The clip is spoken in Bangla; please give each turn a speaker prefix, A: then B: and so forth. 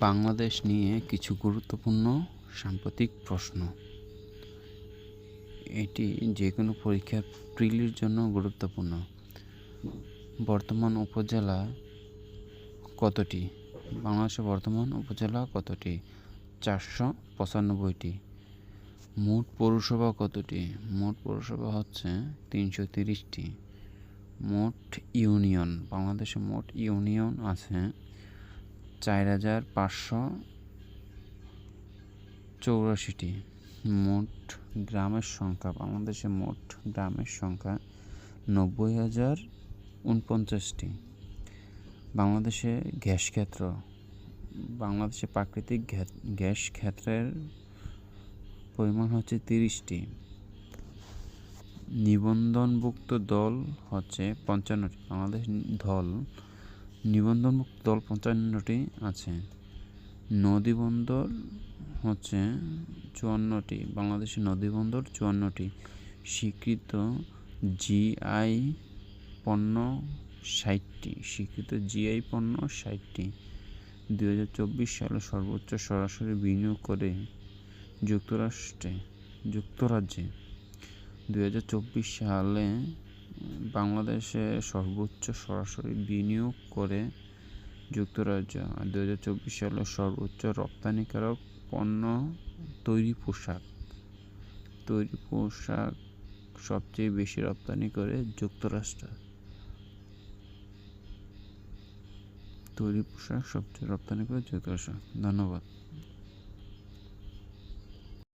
A: বাংলাদেশ নিয়ে কিছু গুরুত্বপূর্ণ সাম্প্রতিক প্রশ্ন। এটি যে কোনো পরীক্ষার প্রিলির জন্য গুরুত্বপূর্ণ। বর্তমান উপজেলা কতটি? বাংলাদেশের বর্তমান উপজেলা কতটি? চারশো পঁচানব্বইটি। মোট পৌরসভা কতটি? মোট পৌরসভা হচ্ছে তিনশো তিরিশটি। মোট ইউনিয়ন। বাংলাদেশে মোট ইউনিয়ন আছে চার হাজার পাঁচশো চৌরাশিটি। মোট গ্রামের সংখ্যা, বাংলাদেশে মোট গ্রামের সংখ্যা নব্বই হাজার উনপঞ্চাশটি। বাংলাদেশে গ্যাস ক্ষেত্র, বাংলাদেশে প্রাকৃতিক গ্যাস ক্ষেত্রের পরিমাণ হচ্ছে তিরিশটি। নিবন্ধনভুক্ত দল হচ্ছে পঞ্চান্নটি। বাংলাদেশ দল নিবন্ধনমুক্ত দল পঞ্চান্নটি আছে। নদীবন্দর হচ্ছে চুয়ান্নটি, বাংলাদেশের নদীবন্দর চুয়ান্নটি। স্বীকৃত জিআই পণ্য ষাটটি, স্বীকৃত জিআই পণ্য ষাটটি। দুই হাজার চব্বিশ সালে সর্বোচ্চ সরাসরি বিনিয়োগ করে যুক্তরাষ্ট্রে, যুক্তরাজ্যে। দুই হাজার চব্বিশ সালে বাংলাদেশে সর্বোচ্চ সরাসরি বিনিয়োগ করে যুক্তরাজ্য। দু সালে সর্বোচ্চ রপ্তানিকারক পণ্য তৈরি পোশাক। তৈরি পোশাক সবচেয়ে বেশি রপ্তানি করে যুক্তরাষ্ট্র। তৈরি পোশাক সবচেয়ে রপ্তানি করে যুক্তরাষ্ট্র। ধন্যবাদ।